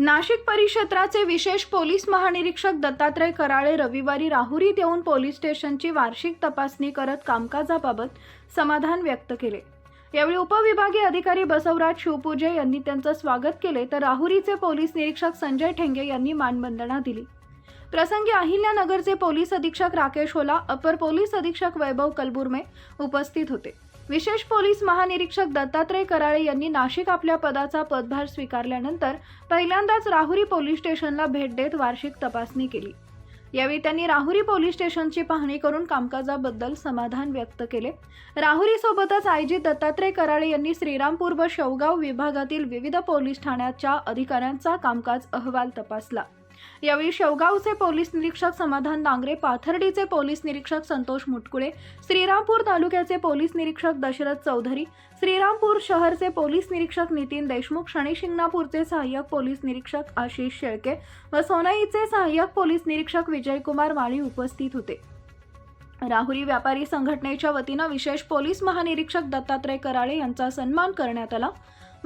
नाशिक परिक्षेत्राचे विशेष पोलीस महानिरीक्षक दत्तात्रय कराळे रविवारी राहुरीत येऊन पोलीस स्टेशनची वार्षिक तपासणी करत कामकाजाबाबत समाधान व्यक्त केले. यावेळी उपविभागीय अधिकारी बसवराज शिवपूजे यांनी त्यांचं स्वागत केले तर राहुरीचे पोलीस निरीक्षक संजय ठेंगे यांनी मानवंदना दिली. प्रसंगी अहिल्यानगरचे पोलीस अधीक्षक राकेश होला अपर पोलीस अधीक्षक वैभव कलबुर्मे उपस्थित होते. विशेष पोलीस महानिरीक्षक दत्तात्रय कराळे यांनी नाशिक आपल्या पदाचा पदभार स्वीकारल्यानंतर पहिल्यांदाच राहुरी पोलीस स्टेशनला भेट देत वार्षिक तपासणी केली. यावेळी त्यांनी राहुरी पोलीस स्टेशनची पाहणी करून कामकाजाबद्दल समाधान व्यक्त केले. राहुरीसोबतच आय. जी. दत्तात्रय कराळे यांनी श्रीरामपूर व शेवगाव विभागातील विविध पोलीस ठाण्याच्या अधिकाऱ्यांचा कामकाज अहवाल तपासला. यावेळी शेवगावचे पोलीस निरीक्षक समाधान डांगरे पाथर्डीचे पोलीस निरीक्षक संतोष मुटकुळे श्रीरामपूर तालुक्याचे पोलीस निरीक्षक दशरथ चौधरी श्रीरामपूर शहरचे पोलीस निरीक्षक नितीन देशमुख शनी शिंगणापूरचे सहाय्यक पोलीस निरीक्षक आशिष शेळके व सोनाईचे सहाय्यक पोलीस निरीक्षक विजयकुमार माळी उपस्थित होते. राहुरी व्यापारी संघटनेच्या वतीनं विशेष पोलीस महानिरीक्षक दत्तात्रय कराळे यांचा सन्मान करण्यात आला.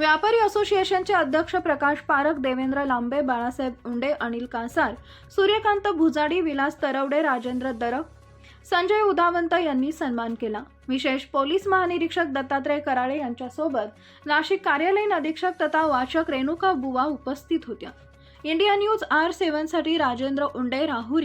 व्यापारी असोसिएशनचे अध्यक्ष प्रकाश पारख देवेंद्र लांबे बाळासाहेब उंडे अनिल कासार सूर्यकांत भुजाडी विलास तरवडे राजेंद्र दरक संजय उदावंत यांनी सन्मान केला. विशेष पोलीस महानिरीक्षक दत्तात्रय कराळे यांच्यासोबत नाशिक कार्यालयीन अधीक्षक तथा वाचक रेणुका बुवा उपस्थित होत्या. इंडिया न्यूज आर सेव्हनसाठी राजेंद्र उंडे राहुरी